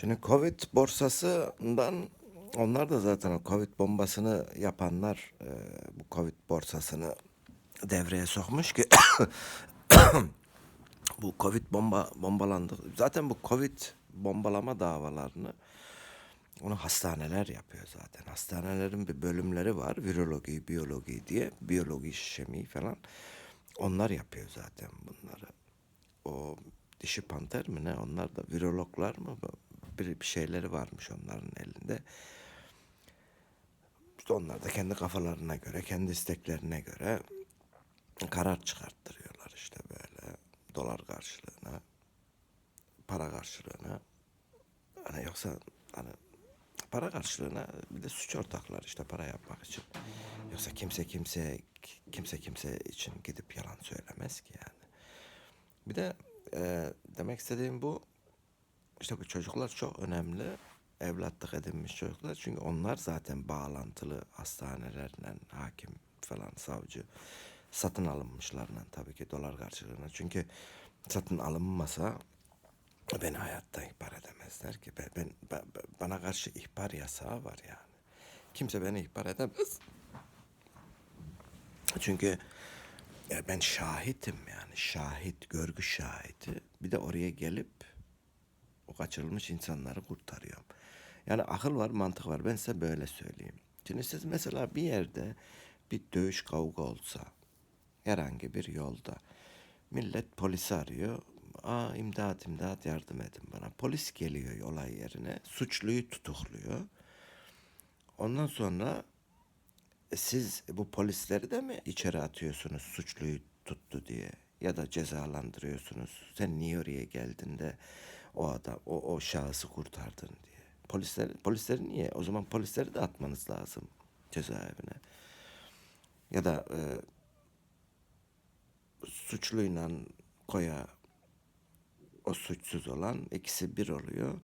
Şimdi Covid borsasından onlar da zaten o Covid bombasını yapanlar e, bu Covid borsasını devreye sokmuş ki bu Covid bomba bombalandı. Zaten bu Covid bombalama davalarını onu hastaneler yapıyor zaten. Hastanelerin bir bölümleri var. Viroloji, biyoloji diye. Biyoloji, şemi falan. Onlar yapıyor zaten bunları. O dişi panter mi ne? Onlar da virologlar mı? Bir, bir şeyleri varmış onların elinde. İşte onlar da kendi kafalarına göre, kendi isteklerine göre karar çıkarttırıyorlar işte böyle dolar karşılığına, para karşılığına. Hani yoksa hani para karşılığına bir de suç ortaklar işte para yapmak için. Yoksa kimse kimse kimse kimse için gidip yalan söylemez ki yani. Bir de e, demek istediğim bu işte bu çocuklar çok önemli. Evlatlık edinmiş çocuklar. Çünkü onlar zaten bağlantılı hastanelerle hakim falan savcı satın alınmışlarla tabii ki dolar karşılığına. Çünkü satın alınmasa beni hayatta ihbar edemezler ki. Ben, ben, ben- bana karşı ihbar yasağı var yani. Kimse beni ihbar edemez. Çünkü ya ben şahitim yani şahit, görgü şahidi. Bir de oraya gelip o kaçırılmış insanları kurtarıyorum. Yani akıl var, mantık var. Ben size böyle söyleyeyim. Şimdi siz mesela bir yerde bir dövüş kavga olsa herhangi bir yolda millet polisi arıyor. Aa imdat imdat yardım edin bana. Polis geliyor olay yerine. Suçluyu tutukluyor. Ondan sonra e, siz bu polisleri de mi içeri atıyorsunuz suçluyu tuttu diye ya da cezalandırıyorsunuz? Sen niye oraya geldin de o adam o, o şahsı kurtardın diye. Polisler polisleri niye? O zaman polisleri de atmanız lazım cezaevine. Ya da e, suçluyla koya o suçsuz olan ikisi bir oluyor.